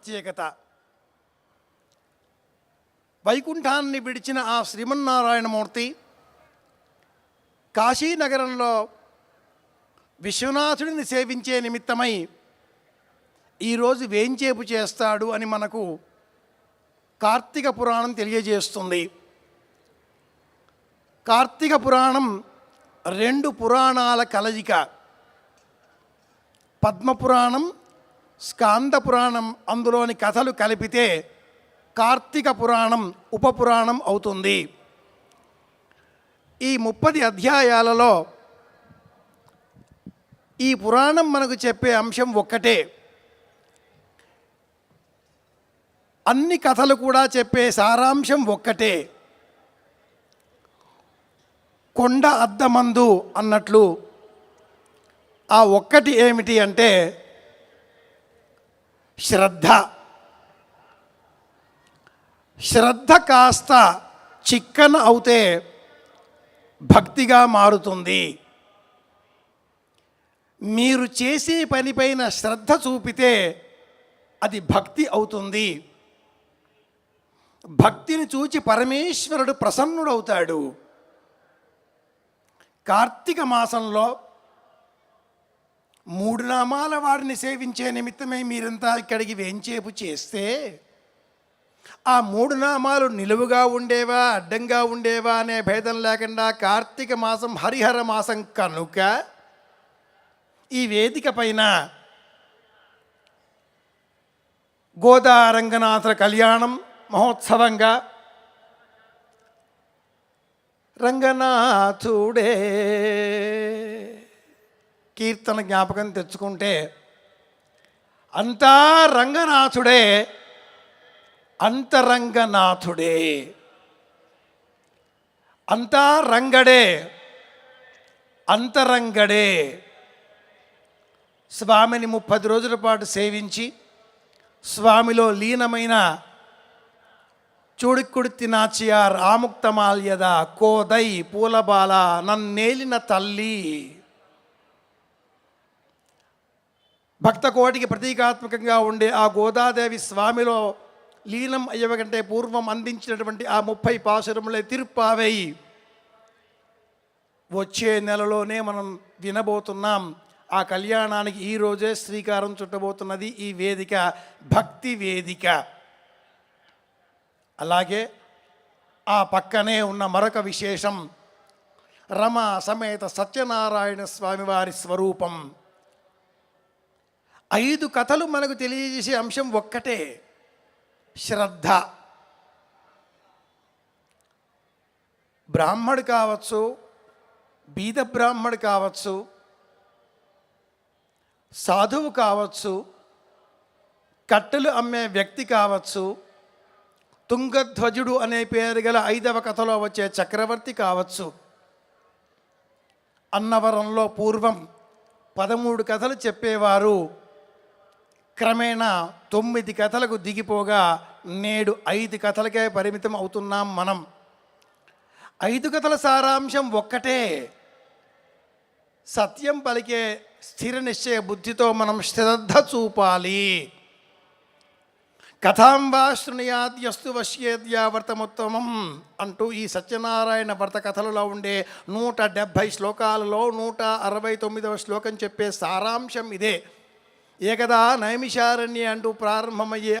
ప్రత్యేకత. వైకుంఠాన్ని విడిచిన ఆ శ్రీమన్నారాయణమూర్తి కాశీనగరంలో విశ్వనాథుడిని సేవించే నిమిత్తమై ఈరోజు వేంచేపు చేస్తాడు అని మనకు కార్తీక పురాణం తెలియజేస్తుంది. కార్తీక పురాణం రెండు పురాణాల కలయిక. పద్మపురాణం స్కాంద పురాణం అందులోని కథలు కలిపితే కార్తీక పురాణం ఉపపురాణం అవుతుంది. ఈ ముప్పది అధ్యాయాలలో ఈ పురాణం మనకు చెప్పే అంశం ఒక్కటే. అన్ని కథలు కూడా చెప్పే సారాంశం ఒక్కటే. కొండ అద్దమందు అన్నట్లు ఆ ఒక్కటి ఏమిటి అంటే శ్రద్ధ. శ్రద్ధ కాస్త చిక్కన అవుతే భక్తిగా మారుతుంది. మీరు చేసే పనిపైన శ్రద్ధ చూపితే అది భక్తి అవుతుంది. భక్తిని చూచి పరమేశ్వరుడు ప్రసన్నుడవుతాడు. కార్తీక మాసంలో మూడు నామాల వారిని సేవించే నిమిత్తమే మీరంతా ఇక్కడికి వేంచేపు చేస్తే ఆ మూడు నామాలు నిలువుగా ఉండేవా అడ్డంగా ఉండేవా అనే భేదం లేకుండా కార్తీక మాసం హరిహర మాసం కనుక ఈ వేదిక పైన గోదా రంగనాథ కళ్యాణం మహోత్సవంగా రంగనాథుడే కీర్తన జ్ఞాపకం తెచ్చుకుంటే అంతా రంగనాథుడే అంతరంగనాథుడే. అంతా రంగడే అంతరంగడే. స్వామిని ముప్పది రోజుల పాటు సేవించి స్వామిలో లీనమైన చూడిక్కుడితి నాచియార్ ఆముక్తమాల్యద కోదై పూలబాల నన్నేలిన తల్లి. భక్త కోటికి ప్రతీకాత్మకంగా ఉండే ఆ గోదాదేవి స్వామిలో లీనం అయ్యవకంటే పూర్వం అందించినటువంటి ఆ ముప్పై పాసురములే తిరుప్పావై వచ్చే నెలలోనే మనం వినబోతున్నాం. ఆ కళ్యాణానికి ఈరోజే శ్రీకారం చుట్టబోతున్నది ఈ వేదిక భక్తి వేదిక. అలాగే ఆ పక్కనే ఉన్న మరొక విశేషం రమ సమేత సత్యనారాయణ స్వామివారి స్వరూపం. ఐదు కథలు మనకు తెలియజేసే అంశం ఒక్కటే శ్రద్ధ. బ్రాహ్మడు కావచ్చు బీద బ్రాహ్మడు కావచ్చు సాధువు కావచ్చు కట్టెలు అమ్మే వ్యక్తి కావచ్చు తుంగధ్వజుడు అనే పేరు గల ఐదవ కథలో వచ్చే చక్రవర్తి కావచ్చు. అన్నవరంలో పూర్వం పదమూడు కథలు చెప్పేవారు. క్రమేణా తొమ్మిది కథలకు దిగిపోగా నేడు ఐదు కథలకే పరిమితం అవుతున్నాం మనం. ఐదు కథల సారాంశం ఒక్కటే. సత్యం పలికే స్థిర నిశ్చయ బుద్ధితో మనం శ్రద్ధ చూపాలి. కథాం వా శృణుయాద్యస్తు వశ్యేద్యా వ్రతముత్తమం అంటూ ఈ సత్యనారాయణ వ్రత కథలలో ఉండే నూట డెబ్భై శ్లోకాలలో నూట అరవై తొమ్మిదవ శ్లోకం చెప్పే సారాంశం ఇదే. ఏకదా నైమిషారణ్య అంటూ ప్రారంభమయ్యే